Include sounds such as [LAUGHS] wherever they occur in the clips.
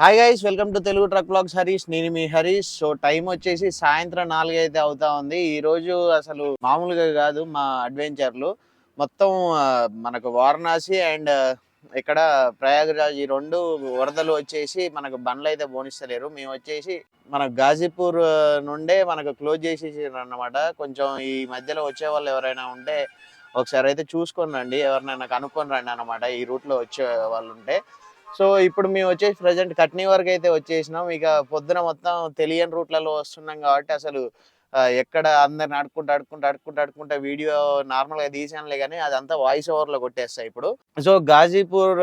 Hi guys welcome to Telugu truck blogs Harish నేను మీ Harish so time వచ్చేసి సాయంత్రం నాలుగు అయితే అవుతా ఉంది. ఈ రోజు అసలు మామూలుగా కాదు మా అడ్వెంచర్లు మొత్తం మనకు వారణాసి అండ్ ఇక్కడ ప్రయాగరాజ్ ఈ రెండు వరదలు వచ్చేసి మనకు బండ్లు అయితే పోనిస్తలేరు. మేము వచ్చేసి మన గాజీపూర్ నుండే మనకు క్లోజ్ చేసేసారు అన్నమాట. కొంచెం ఈ మధ్యలో వచ్చే వాళ్ళు ఎవరైనా ఉంటే ఒకసారి అయితే చూసుకొని రండి. ఎవరినైనా కనుక్కొని రండి అన్నమాట ఈ రూట్లో వచ్చే వాళ్ళు ఉంటే. సో ఇప్పుడు మేము వచ్చేసి ప్రజెంట్ కట్నీ వరకు అయితే వచ్చేసినాం. ఇక పొద్దున మొత్తం తెలియని రూట్లలో వస్తున్నాం కాబట్టి అసలు ఎక్కడ అందరిని అడుక్కుంటూ అడుక్కుంటూ అడుక్కుంటూ అడుక్కుంటూ వీడియో నార్మల్గా తీసానులే కానీ అదంతా వాయిస్ ఓవర్లో కొట్టేస్తాయి ఇప్పుడు. సో గాజీపూర్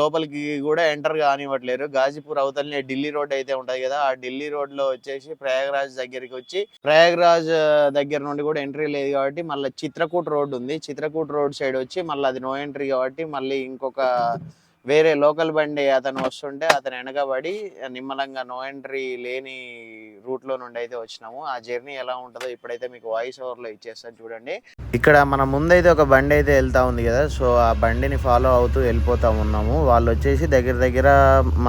లోపలికి కూడా ఎంటర్ కానివ్వట్లేరు. గాజీపూర్ అవతలనే ఢిల్లీ రోడ్ అయితే ఉంటుంది కదా ఆ ఢిల్లీ రోడ్లో వచ్చేసి ప్రయాగరాజ్ దగ్గరికి వచ్చి ప్రయాగరాజ్ దగ్గర నుండి కూడా ఎంట్రీ లేదు కాబట్టి మళ్ళీ చిత్రకూట్ రోడ్ ఉంది. చిత్రకూట్ రోడ్ సైడ్ వచ్చి మళ్ళీ అది నో ఎంట్రీ కాబట్టి మళ్ళీ ఇంకొక వేరే లోకల్ బండి అతను వస్తుంటే అతను వెనకబడి నిమ్మలంగా నో ఎంట్రీ లేని రూట్లో నుండి అయితే వచ్చినాము. ఆ జర్నీ ఎలా ఉంటుందో ఇప్పుడైతే మీకు వాయిస్ ఓవర్లో ఇచ్చేస్తాను చూడండి. ఇక్కడ మన ముందైతే ఒక బండి అయితే వెళ్తా ఉంది కదా సో ఆ బండిని ఫాలో అవుతూ వెళ్ళిపోతా ఉన్నాము. వాళ్ళు వచ్చేసి దగ్గర దగ్గర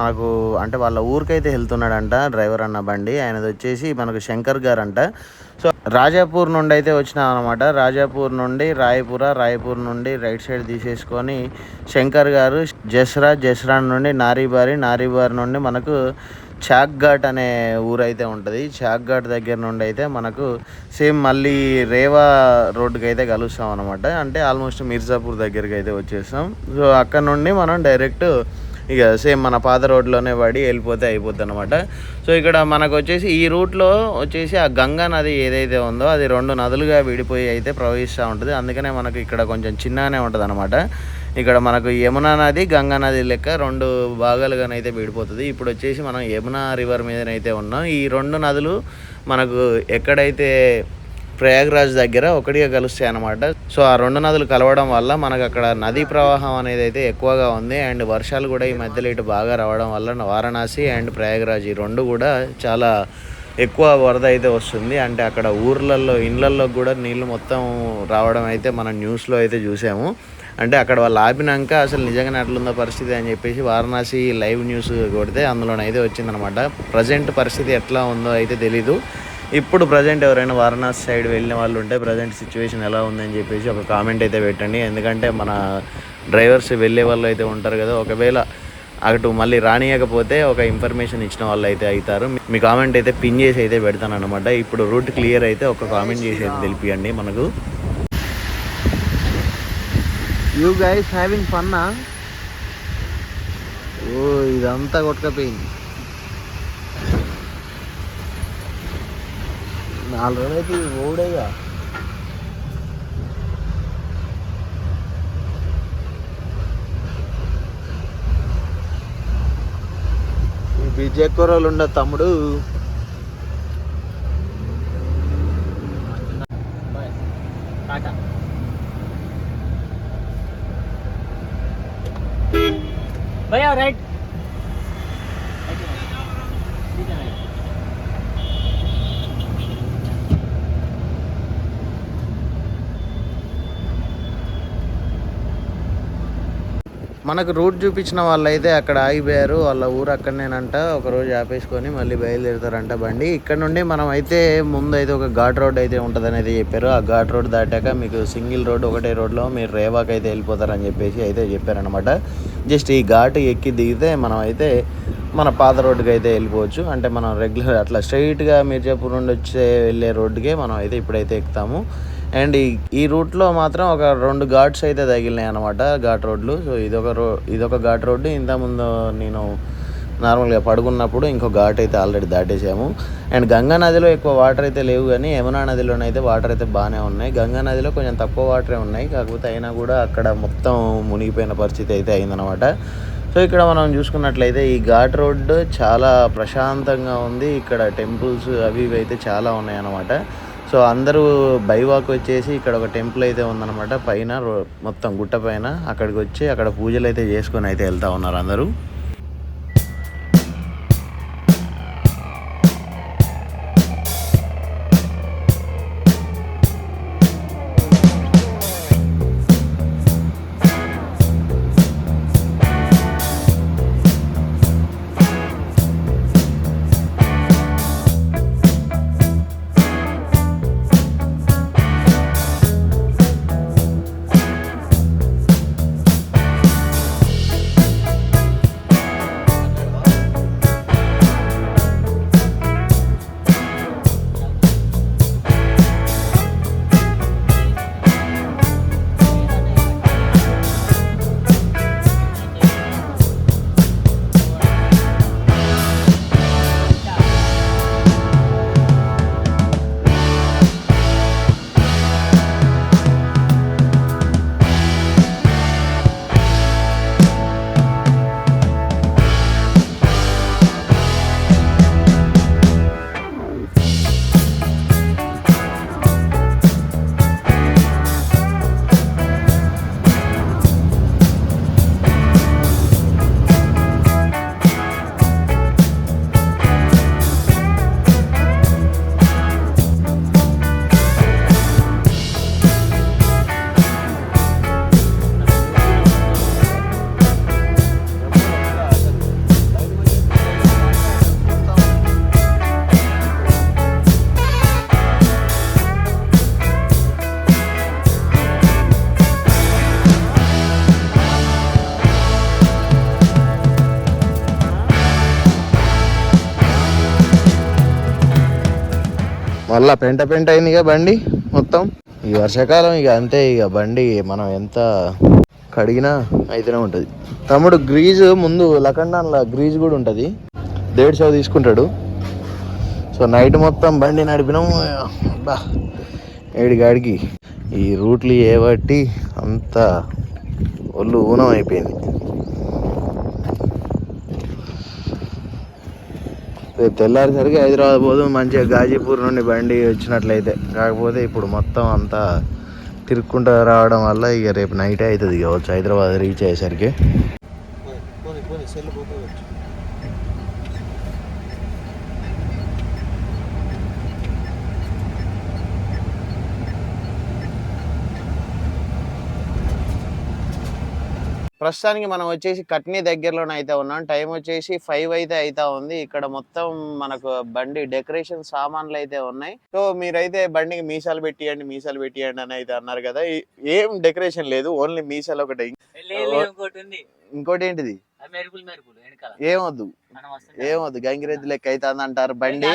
మనకు అంటే వాళ్ళ ఊరికైతే వెళ్తున్నాడంట డ్రైవర్ అన్న బండి. ఆయనది వచ్చేసి మనకు శంకర్ గారు అంట సో రాజాపూర్ నుండి అయితే వచ్చినాం అనమాట రాజాపూర్ నుండి రాయపుర రాయపూర్ నుండి రైట్ సైడ్ తీసేసుకొని శంకర్ గారు జస్రా జస్రా నుండి నారీబారి నారీబారి నుండి మనకు చాక్ ఘాట్ అనే ఊరు అయితే ఉంటుంది. చాక్ ఘాట్ దగ్గర నుండి అయితే మనకు సేమ్ మళ్ళీ రేవా రోడ్డుకి అయితే కలుస్తాం అనమాట అంటే ఆల్మోస్ట్ మిర్జాపూర్ దగ్గరికి అయితే వచ్చేస్తాం. సో అక్కడ నుండి మనం డైరెక్ట్ ఇక సేమ్ మన పాత రోడ్లోనే పడి వెళ్ళిపోతే అయిపోద్ది అనమాట సో ఇక్కడ మనకు వచ్చేసి ఈ రూట్లో వచ్చేసి ఆ గంగా నది ఏదైతే ఉందో అది రెండు నదులుగా విడిపోయి అయితే ప్రవహిస్తూ ఉంటుంది. అందుకనే మనకు ఇక్కడ కొంచెం చిన్నగానే ఉంటుంది అనమాట ఇక్కడ మనకు యమునా నది గంగా నది లెక్క రెండు భాగాలుగానైతే విడిపోతుంది. ఇప్పుడు వచ్చేసి మనం యమునా రివర్ మీదనైతే ఉన్నాం. ఈ రెండు నదులు మనకు ఎక్కడైతే ప్రయాగ్రాజ్ దగ్గర ఒకటిగా కలుస్తాయి అన్నమాట. సో ఆ రెండు నదులు కలవడం వల్ల మనకు అక్కడ నదీ ప్రవాహం అనేది అయితే ఎక్కువగా ఉంది. అండ్ వర్షాలు కూడా ఈ మధ్యలో ఇటు బాగా రావడం వల్ల వారణాసి అండ్ ప్రయాగ్రాజ్ ఈ రెండు కూడా చాలా ఎక్కువ వరద అయితే వస్తుంది. అంటే అక్కడ ఊర్లలో ఇండ్లల్లో కూడా నీళ్ళు మొత్తం రావడం అయితే మనం న్యూస్లో అయితే చూసాము. అంటే అక్కడ వాళ్ళు ఆపినాక అసలు నిజంగానే అట్లుందో పరిస్థితి అని చెప్పేసి వారణాసి లైవ్ న్యూస్ కొడితే అందులోనైతే వచ్చిందనమాట ప్రజెంట్ పరిస్థితి ఎట్లా ఉందో అయితే తెలీదు. ఇప్పుడు ప్రజెంట్ ఎవరైనా వారణాసి సైడ్ వెళ్ళిన వాళ్ళు ఉంటే ప్రజెంట్ సిచ్యువేషన్ ఎలా ఉందని చెప్పేసి ఒక కామెంట్ అయితే పెట్టండి. ఎందుకంటే మన డ్రైవర్స్ వెళ్ళే వాళ్ళు అయితే ఉంటారు కదా ఒకవేళ అటు మళ్ళీ రానియకపోతే ఒక ఇన్ఫర్మేషన్ ఇచ్చిన వాళ్ళు అయితే అవుతారు. మీ కామెంట్ అయితే పిన్ చేసి అయితే పెడతాను అనమాట ఇప్పుడు రూట్ క్లియర్ అయితే ఒక కామెంట్ చేసి అయితే తెలిపియండి మనకు. యూ గైస్ హ్యావింగ్ ఫన్నా ఓ ఇదంతా కొట్టుకపోయింది. నాలుగు రోజులు అయితే ఓడేగా. ఈ బీచ్ ఎక్కువ తమ్ముడు. మనకు రూట్ చూపించిన వాళ్ళైతే అక్కడ ఆగిపోయారు. వాళ్ళ ఊరు అక్కడనేనంట. ఒక రోజు ఆపేసుకొని మళ్ళీ బయలుదేరుతారంట బండి. ఇక్కడ నుండి మనం అయితే ముందు అయితే ఒక ఘాట్ రోడ్ అయితే ఉంటుందని అయితే చెప్పారు. ఆ ఘాట్ రోడ్ దాటాక మీకు సింగిల్ రోడ్ ఒకటే రోడ్లో మీరు రేవాకి అయితే వెళ్ళిపోతారని చెప్పేసి అయితే చెప్పారనమాట జస్ట్ ఈ ఘాట్ ఎక్కి దిగితే మనం అయితే మన పాత రోడ్డుకి అయితే వెళ్ళిపోవచ్చు. అంటే మనం రెగ్యులర్ అట్లా స్ట్రైట్గా మిర్జాపూర్ నుండి వచ్చే వెళ్ళే రోడ్డుకే మనం అయితే ఇప్పుడైతే ఎక్కుతాము. అండ్ ఈ ఈ రూట్లో మాత్రం ఒక రెండు ఘాట్స్ అయితే తగిలినాయి అనమాట ఘాట్ రోడ్లు. సో ఇదొక రో ఇదొక ఘాట్ రోడ్డు. ఇంతకుముందు నేను నార్మల్గా పడుకున్నప్పుడు ఇంకో ఘాట్ అయితే ఆల్రెడీ దాటేసాము. అండ్ గంగా నదిలో ఎక్కువ వాటర్ అయితే లేవు కానీ యమునా నదిలోనైతే వాటర్ అయితే బాగానే ఉన్నాయి. గంగా నదిలో కొంచెం తక్కువ వాటరే ఉన్నాయి. కాకపోతే అయినా కూడా అక్కడ మొత్తం మునిగిపోయిన పరిస్థితి అయితే అయిందనమాట సో ఇక్కడ మనం చూసుకున్నట్లయితే ఈ ఘాట్ రోడ్డు చాలా ప్రశాంతంగా ఉంది. ఇక్కడ టెంపుల్స్ అవి ఇవి అయితే చాలా ఉన్నాయి అన్నమాట సో అందరూ బైవాక్ వచ్చేసి ఇక్కడ ఒక టెంపుల్ అయితే ఉందన్నమాట. పైన మొత్తం గుట్ట పైన. అక్కడికి వచ్చి అక్కడ పూజలు అయితే చేసుకొని అయితే వెళ్తా ఉన్నారు అందరూ. మళ్ళా పెంట పెంట అయింది ఇక బండి మొత్తం. ఈ వర్షాకాలం ఇక అంతే ఇక బండి మనం ఎంత కడిగినా అయితేనే ఉంటుంది. తమ్ముడు గ్రీజు ముందు లకండాన్లో గ్రీజ్ కూడా ఉంటుంది. దేడు సౌ తీసుకుంటాడు. సో నైట్ మొత్తం బండి నడిపినాం. బా ఏడు ఈ రూట్లు ఏ బట్టి అంత ఒళ్ళు ఊనం అయిపోయింది. రేపు తెల్లారిసరికి హైదరాబాద్ పోదు మంచిగా గాజీపూర్ నుండి బండి వచ్చినట్లయితే. కాకపోతే ఇప్పుడు మొత్తం అంతా తిరుక్కుంటూ రావడం వల్ల ఇక రేపు నైట్ అవుతుంది కావచ్చు హైదరాబాద్ రీచ్ అయ్యేసరికి. ప్రస్తుతానికి మనం వచ్చేసి కట్నీ దగ్గరలోనే అయితే ఉన్నాం. టైం వచ్చేసి ఫైవ్ అయితే అయితా ఉంది. ఇక్కడ మొత్తం మనకు బండి డెకరేషన్ సామాన్లు అయితే ఉన్నాయి. సో మీరైతే బండికి మీసాలు పెట్టియండి మీసాలు పెట్టియండి అని అయితే అన్నారు కదా. ఏం డెకరేషన్ లేదు. ఓన్లీ మీసాలు ఒకటే. ఇంకోటి ఏంటిది? ఏమొద్దు. ఏమొద్దు. గంగిరెద్దు లెక్క అవుతుంది అంటారు బండి.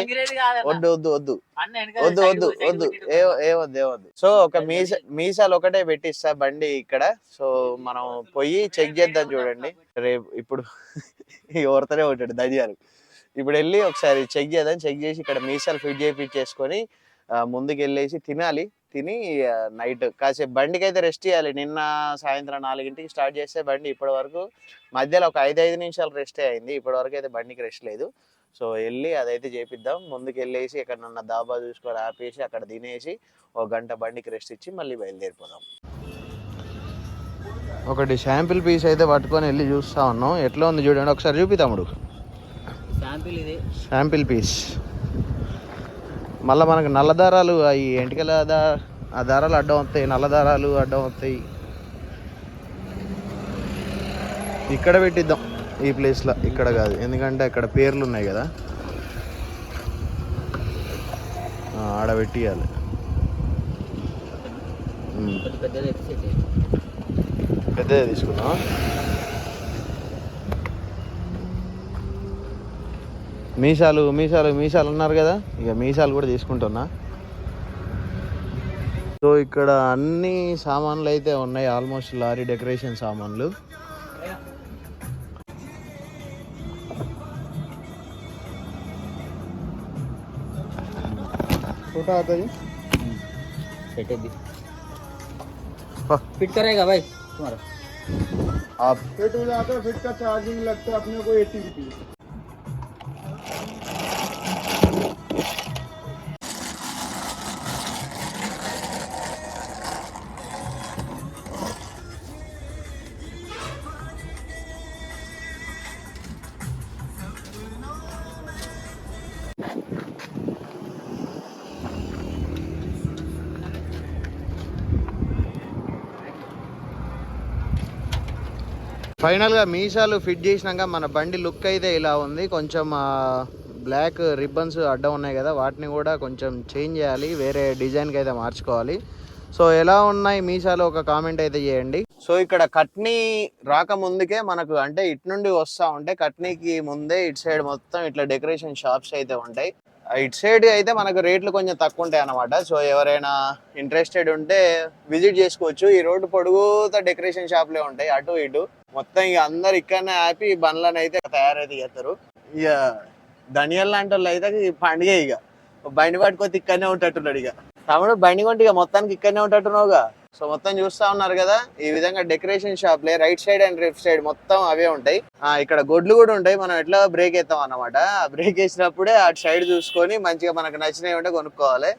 వద్దు వద్దు వద్దు. వద్దు వద్దు వద్దు. పెట్టిండు. ఏ ఏవద్దు ఏవద్దు సో ఒక మీస మీసాలు ఒకటే పెట్టిస్తా బండి ఇక్కడ. సో మనం పోయి చెక్ చేద్దాం చూడండి. రేపు ఇప్పుడు [LAUGHS] ఎవరితోనే ఉంటాడు దయ్యాలు ఇప్పుడు వెళ్ళి ఒకసారి చెక్ చేద్దాం. చెక్ చేసి ఇక్కడ మీసాలు ఫిట్ చేయించేసుకొని ముందుకు వెళ్ళేసి తినాలి. తిని నైట్ కాసేపు బండికి అయితే రెస్ట్ చేయాలి. నిన్న సాయంత్రం నాలుగింటికి స్టార్ట్ చేస్తే బండి ఇప్పటి వరకు మధ్యలో ఒక ఐదు ఐదు నిమిషాలు రెస్టే అయింది. ఇప్పటి వరకు అయితే బండికి రెస్ట్ లేదు. సో వెళ్ళి అదైతే చేపిద్దాం. ముందుకు వెళ్ళేసి ఎక్కడన్నా దాబా చూసుకొని ఆపేసి అక్కడ తినేసి ఒక గంట బండికి రెస్ట్ ఇచ్చి మళ్ళీ బయలుదేరిపోదాం. ఒకటి శాంపిల్ పీస్ అయితే పట్టుకొని వెళ్ళి చూస్తా ఉన్నాం. ఎట్లా ఉంది చూడండి. ఒకసారి చూపి తమ్ముడు. శాంపిల్ ఇది. శాంపిల్ పీస్ మళ్ళీ మనకు నల్ల దారాలు అవి ఎంటికల దా ఆ దారాలు అడ్డం వస్తాయి నల్ల దారాలు అడ్డం వస్తాయి. ఇక్కడ పెట్టిద్దాం ఈ ప్లేస్లో. ఇక్కడ కాదు. ఎందుకంటే అక్కడ పేర్లు ఉన్నాయి కదా. ఆడ పెట్టియాలి. పెద్దదే తీసుకుందాం మీసాలు మీసాలు మీసాలు ఉన్నారు కదా ఇక మీసాలు కూడా తీసుకుంటున్నా సో ఇక్కడ అన్ని సామాన్లు అయితే ఉన్నాయి ఆల్మోస్ట్ లారీ డెకరేషన్ సామాన్లు छोटा आता है Set है भी। हाँ। फिट करेगा भाई तुम्हारा आप फिट हो जाता है फिट का चार्जिंग लगता है अपने को एट्टी रुपीज ఫైనల్గా మీసాలు ఫిట్ చేసినాక మన బండి లుక్ అయితే ఇలా ఉంది. కొంచెం బ్లాక్ రిబ్బన్స్ అడ్డం ఉన్నాయి కదా వాటిని కూడా కొంచెం చేంజ్ చేయాలి వేరే డిజైన్కి అయితే మార్చుకోవాలి. సో ఎలా ఉన్నాయి మీసాలు? ఒక కామెంట్ అయితే చేయండి. సో ఇక్కడ కట్నీ రాక ముందుకే మనకు అంటే ఇటు నుండి వస్తా ఉంటే కట్నీకి ముందే ఇటు సైడ్ మొత్తం ఇట్లా డెకరేషన్ షాప్స్ అయితే ఉంటాయి. ఇటు సైడ్ అయితే మనకు రేట్లు కొంచెం తక్కువ ఉంటాయి అన్నమాట. సో ఎవరైనా ఇంట్రెస్టెడ్ ఉంటే విజిట్ చేసుకోవచ్చు. ఈ రోడ్డు పొడుగుతా డెకరేషన్ షాప్లే ఉంటాయి. అటు ఇటు. మొత్తం ఇక అందరు ఇక్కడనే ఆపి బండ్లను అయితే తయారైతే చేస్తారు. ఇక ధనియాల లాంటి వాళ్ళు అయితే ఈ పండుగ ఇక. బండి పట్టుకొని ఇక్కడనే ఉంటట్టున్నాడు ఇక. తమ్ముడు బండి కొంటే ఇక మొత్తానికి ఇక్కడనే ఉంటట్టున్నావుగా? సో మొత్తం చూస్తా ఉన్నారు కదా ఈ విధంగా decoration షాప్లే right side and left side మొత్తం అవే ఉంటాయి. ఆ ఇక్కడ గొడ్లు కూడా ఉంటాయి మనం ఎట్లా బ్రేక్ వేస్తాం అన్నమాట. బ్రేక్ వేసినప్పుడే అటు సైడ్ చూసుకొని మంచిగా మనకు నచ్చినవి ఉంటే కొనుక్కోవాలి.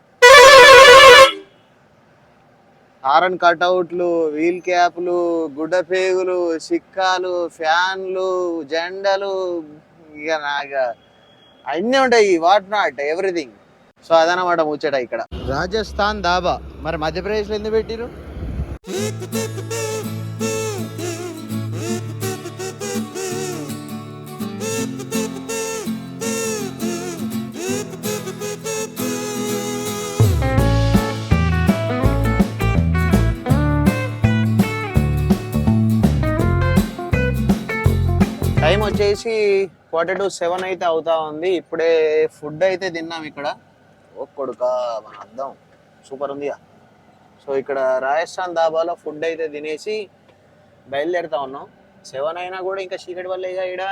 హారన్ కట్అవుట్లు వీల్ క్యాప్లు గుడ్డ పేగులు సిక్కాలు ఫ్యాన్లు జెండాలు ఇక నాకు అన్నీ ఉంటాయి వాట్ నాట్ ఎవ్రీథింగ్. సో అదనమాట ముచ్చట ఇక్కడ. రాజస్థాన్ దాబా. మరి మధ్యప్రదేశ్లో ఎందుకు పెట్టిరు టైం వచ్చేసి క్వార్టర్ టు సెవెన్ అయితే అవుతా ఉంది. ఇప్పుడే ఫుడ్ అయితే తిన్నాం ఇక్కడ. ఓ కొడుక మన అర్థం సూపర్ ఉందిగా. సో ఇక్కడ రాజస్థాన్ దాబాలో ఫుడ్ అయితే తినేసి బయలుదేరుతా ఉన్నాం. సెవెన్ అయినా కూడా ఇంకా చీకటి వల్ల ఇక ఇక్కడ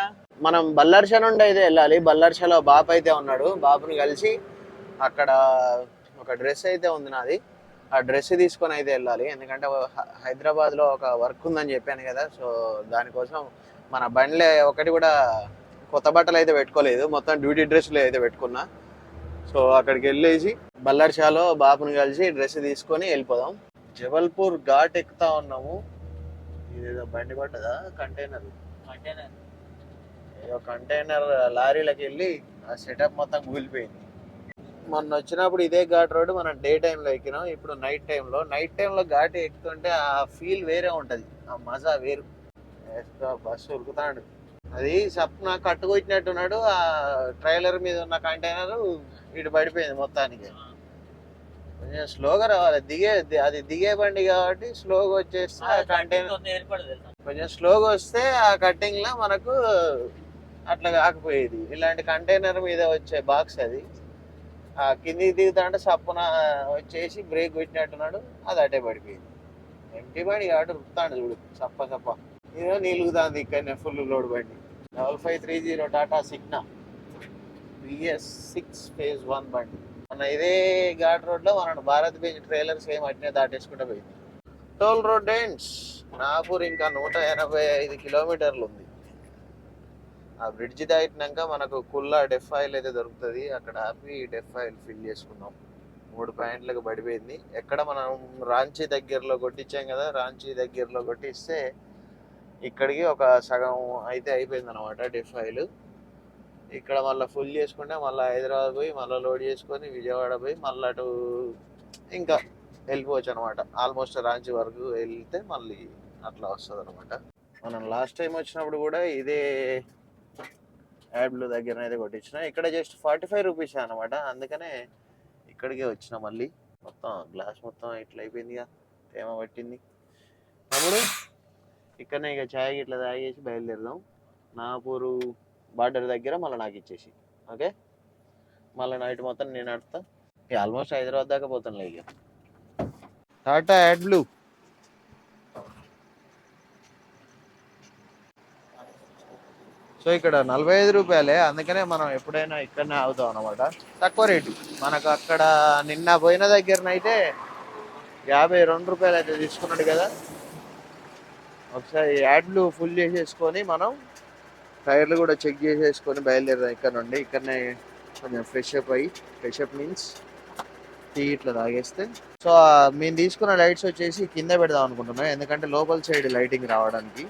మనం బల్లర్ష నుండి అయితే వెళ్ళాలి. బల్లర్షలో బాపు అయితే ఉన్నాడు. బాపుని కలిసి అక్కడ ఒక డ్రెస్ అయితే ఉంది నాది. ఆ డ్రెస్ తీసుకొని అయితే వెళ్ళాలి. ఎందుకంటే హైదరాబాద్లో ఒక వర్క్ ఉందని చెప్పాను కదా. సో దానికోసం మన బండ్లే ఒకటి కూడా కొత్త బట్టలు అయితే పెట్టుకోలేదు. మొత్తం డ్యూటీ డ్రెస్సులు అయితే పెట్టుకున్నా. సో అక్కడికి వెళ్ళేసి బల్లర్షాలో బాపుని కలిసి డ్రెస్ తీసుకొని వెళ్ళిపోదాం. జబల్పూర్ ఘాట్ ఎక్కుతా ఉన్నాము. ఇదేదో బండి పడ్డదా? కంటైనర్ కంటైనర్ ఏదో కంటైనర్ లారీలకు వెళ్ళి ఆ సెటప్ మొత్తం కూలిపోయింది. మొన్న వచ్చినప్పుడు ఇదే ఘాట్ రోడ్ మనం డే టైంలో ఎక్కినాం. ఇప్పుడు నైట్ టైంలో. నైట్ టైంలో ఘాట్ ఎక్కుతుంటే ఆ ఫీల్ వేరే ఉంటది. ఆ మజా వేరు. బస్సు ఉరుకుతాడు. అది సప్న కట్టుకొచ్చినట్టున్నాడు ఆ ట్రైలర్ మీద ఉన్న కంటైనర్ ఇటు పడిపోయింది మొత్తానికి. కొంచెం స్లోగా రావాలి దిగే అది దిగే బండి కాబట్టి స్లోగా వచ్చేస్తే ఆ కంటైనర్ కొంచెం స్లోగా వస్తే ఆ కట్టింగ్లో మనకు అట్లా కాకపోయేది ఇలాంటి కంటైనర్ మీద వచ్చే బాక్స్ అది. ఆ కిందికి దిగుతా అంటే సప్పున వచ్చేసి బ్రేక్ పెట్టినట్టున్నాడు అది అటే పడిపోయింది. ఎంటీ బండి కాబట్టి రుపుతాడు చూడు సప్ప సప్ప. ఇదో నిలుగుదాంది ఇక్కడ ఫుల్ లోడ్ బండి. Double five three zero Tata Signa BS six phase one బండి. మన ఇదే ఘాట్ రోడ్లో మన భారత్ బెంజ్ ట్రైలర్ సేమ్ అట్నే దాటేసుకుంటూ పోయింది. టోల్ రోడ్ ఎండ్స్ నాగపూర్ ఇంకా నూట ఎనభై ఐదు కిలోమీటర్లు ఉంది. ఆ బ్రిడ్జ్ దాటినాక మనకు కుల్లా డెఫ్ ఆయిల్ అయితే దొరుకుతుంది. అక్కడ ఆపి డెఫ్ ఆయిల్ ఫిల్ చేసుకున్నాం. మూడు పాయింట్లకు పడిపోయింది. ఎక్కడ మనం రాంచీ దగ్గరలో కొట్టించాం కదా రాంచీ దగ్గరలో కొట్టిస్తే ఇక్కడికి ఒక సగం అయితే అయిపోయింది అనమాట డెఫ్ ఇక్కడ మళ్ళీ ఫుల్ చేసుకుంటే మళ్ళీ హైదరాబాద్ పోయి మళ్ళీ లోడ్ చేసుకొని విజయవాడ పోయి మళ్ళీ అటు ఇంకా వెళ్ళిపోవచ్చు అనమాట ఆల్మోస్ట్ రాంచి వరకు వెళ్తే మళ్ళీ అట్లా వస్తుంది అనమాట మనం లాస్ట్ టైం వచ్చినప్పుడు కూడా ఇదే యాడ్లు దగ్గర అయితే కొట్టించిన. ఇక్కడ జస్ట్ ఫార్టీ ఫైవ్ రూపీస్ అనమాట అందుకనే ఇక్కడికే వచ్చిన మళ్ళీ. మొత్తం గ్లాస్ మొత్తం ఇట్లా అయిపోయిందిగా. తేమ పట్టింది. అప్పుడు ఇక్కడనే ఇక ఛాయ్ ఇట్లా తాగేసి బయలుదేరదాం. నాపూరు బార్డర్ దగ్గర మళ్ళీ నాకు ఇచ్చేసి. ఓకే? మళ్ళీ నైట్ మొత్తం నేను ఆడతా ఇక ఆల్మోస్ట్ హైదరాబాద్ దాకా పోతాను ఇక. Tata add blue. సో ఇక్కడ నలభై ఐదు రూపాయలే. అందుకనే మనం ఎప్పుడైనా ఇక్కడనే ఆగుతాం అనమాట తక్కువ రేటు. మనకు అక్కడ నిన్న పోయిన దగ్గరనైతే యాభై రెండు రూపాయలు అయితే తీసుకున్నాడు కదా. ఒకసారి యాడ్లు ఫుల్ చేసేసుకొని మనం టైర్లు కూడా చెక్ చేసేసుకొని బయలుదేరదాం ఇక్కడ నుండి. ఇక్కడనే కొంచెం ఫ్రెష్ అప్ అయ్యి ఫ్రెష్ అప్ మీన్స్ టీ ఇట్లా తాగేస్తే. సో మేము తీసుకున్న లైట్స్ వచ్చేసి కింద పెడదాం అనుకుంటున్నాం. ఎందుకంటే లోపల సైడ్ లైటింగ్ రావడానికి.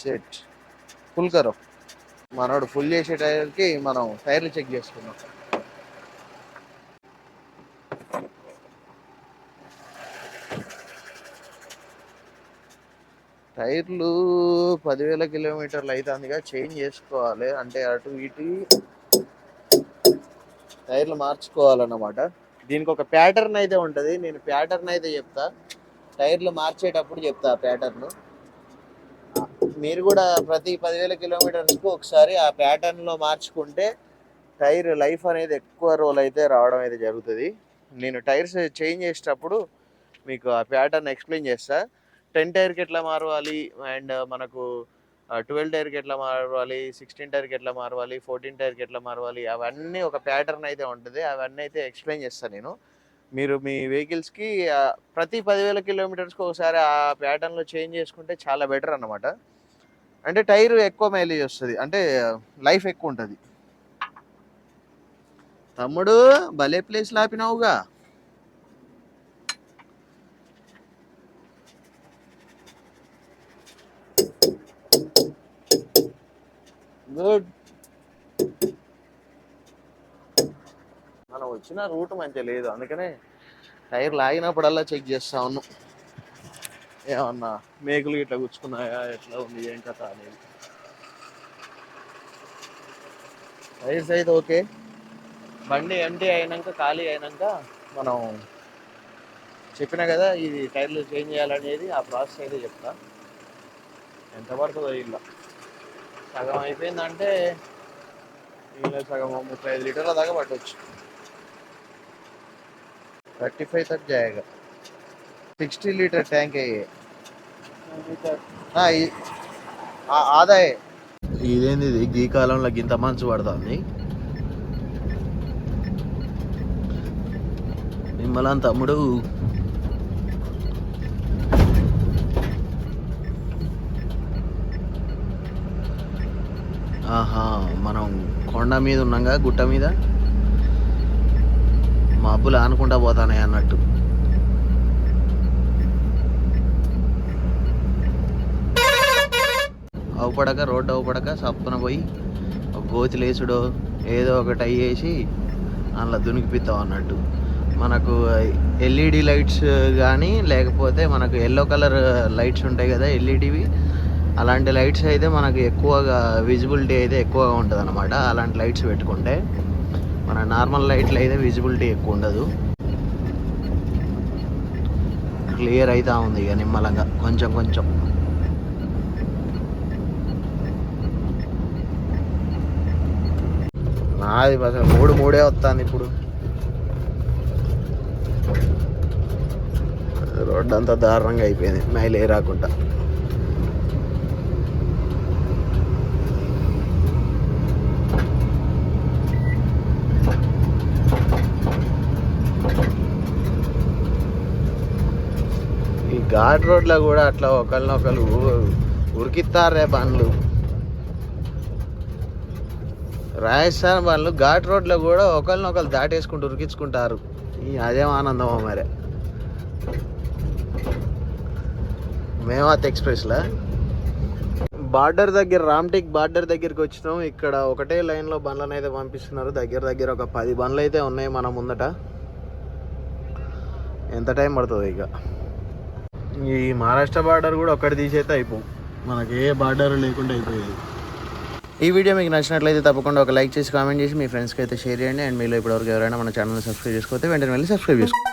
సెట్ ఫుల్ కరో మనోడు ఫుల్ చేసే టైర్కి మనం టైర్లు చెక్ చేసుకున్నాం టైర్లు పదివేల కిలోమీటర్లు అవుతుందిగా చేంజ్ చేసుకోవాలి అంటే అటు ఇటు టైర్లు మార్చుకోవాలన్నమాట. దీనికి ఒక ప్యాటర్న్ అయితే ఉంటుంది. నేను ప్యాటర్న్ అయితే చెప్తా. టైర్లు మార్చేటప్పుడు చెప్తా ఆ ప్యాటర్న్ మీరు కూడా ప్రతి పదివేల కిలోమీటర్స్కు ఒకసారి ఆ ప్యాటర్న్లో మార్చుకుంటే టైర్ లైఫ్ అనేది ఎక్కువ రోల్ అయితే రావడం అయితే జరుగుతుంది. నేను టైర్స్ చేంజ్ చేసేటప్పుడు మీకు ఆ ప్యాటర్న్ ఎక్స్ప్లెయిన్ చేస్తా. టెన్ టైర్కి ఎట్లా మారవాలి? అండ్ మనకు ట్వెల్వ్ టైర్కి ఎట్లా మారవాలి? సిక్స్టీన్ టైర్కి ఎట్లా మారవాలి? ఫోర్టీన్ టైర్కి ఎట్లా మారవాలి? అవన్నీ ఒక ప్యాటర్న్ అయితే ఉంటుంది. అవన్నీ అయితే ఎక్స్ప్లెయిన్ చేస్తాను నేను. మీరు మీ వెహికల్స్కి ప్రతి పదివేల కిలోమీటర్స్కి ఒకసారి ఆ ప్యాటర్న్లో చేంజ్ చేసుకుంటే చాలా బెటర్ అనమాట అంటే టైర్ ఎక్కువ మైలేజ్ వస్తుంది. అంటే లైఫ్ ఎక్కువ ఉంటుంది. తమ్ముడు భలే ప్లేస్ లాపినావుగా గుడ్ మనం వచ్చిన రూట్ మంచిగా లేదు అందుకనే టైర్ లాగినప్పుడల్లా చెక్ చేస్తా ఉన్నాం. ఏమన్నా మేకులు ఇట్లా గుచ్చుకున్నాయా ఎట్లా ఉంది ఏం కథ అనేది. టైర్స్ అయితే ఓకే బండి ఎంటీ అయినాక ఖాళీ అయినాక మనం చెప్పిన కదా ఇది టైర్లు చేంజ్ చేయాలనేది ఆ ప్రాసెస్ అయితే చెప్తా. ఎంత పడుతుందో ఇలా సగం అయిపోయిందంటే దీనిలో సగం ముప్పై ఐదు లీటర్ల దాకా పట్టవచ్చు థర్టీ ఫైవ్ తక్ జాయేగా. సిక్స్టీ లీటర్ ట్యాంక్ అయ్యే. ఆదాయే. ఇదేంది ఇది? ఈ కాలంలో గింత మంచు పడుతుంది. నిమ్మలాన్ తమ్ముడు. ఆహా మనం కొండ మీద ఉన్నాగా గుట్ట మీద? మబ్బులు ఆనుకుంటా పోతానే అన్నట్టు. అవుపడక రోడ్డు అవుపడక సప్పున పోయి ఒక గోతి ఏదో ఒకటి అయ్యేసి అందులో దునికిపిస్తాం అన్నట్టు. మనకు ఎల్ఈడి లైట్స్ కానీ లేకపోతే మనకు ఎల్లో కలర్ లైట్స్ ఉంటాయి కదా ఎల్ఈడివి అలాంటి లైట్స్ అయితే మనకు ఎక్కువగా విజిబిలిటీ అయితే ఎక్కువగా ఉంటుంది అనమాట అలాంటి లైట్స్ పెట్టుకుంటే మన నార్మల్ లైట్లు అయితే విజిబిలిటీ ఎక్కువ ఉండదు. క్లియర్ అవుతూ ఉంది ఇక నిమ్మలంగా కొంచెం కొంచెం. నాది అసలు మూడు మూడే వస్తుంది ఇప్పుడు. రోడ్డు అంతా దారుణంగా అయిపోయింది. మైలే రాకుండా. ఈ ఘాట్ రోడ్లో కూడా అట్లా ఒకరినొకరు ఉరికిస్తారే బండ్లు. రాజస్థాన్ వాళ్ళు ఘాట్ రోడ్లో కూడా ఒకరినొకరు దాటేసుకుంటూ ఉరికించుకుంటారు. ఈ అదేం ఆనందమో మరి. మేవాత్ ఎక్స్ప్రెస్లో? బార్డర్ దగ్గర రామ్టెక్ బార్డర్ దగ్గరికి వచ్చినాం. ఇక్కడ ఒకటే లైన్లో బండ్లను అయితే పంపిస్తున్నారు. దగ్గర దగ్గర ఒక పది బండ్లు అయితే ఉన్నాయి మన ముందట. ఎంత టైం పడుతుంది ఇక? ఈ మహారాష్ట్ర బార్డర్ కూడా ఒక్కటి తీసైతే అయిపోవు మనకి ఏ బార్డర్ లేకుండా అయిపోయేది. ఈ వీడియో మీకు నచ్చినట్లయితే తప్పకుండా ఒక లైక్ చేసి కామెంట్ చేసి మీ ఫ్రెండ్స్కి అయితే షేర్ చేయండి. అండ్ మీలో ఇప్పటివరకు ఎవరైనా మన ఛానల్ని సబ్స్క్రైబ్ చేసుకోతే వెంటనే వెళ్ళి సబ్స్క్రైబ్ చేసుకోండి.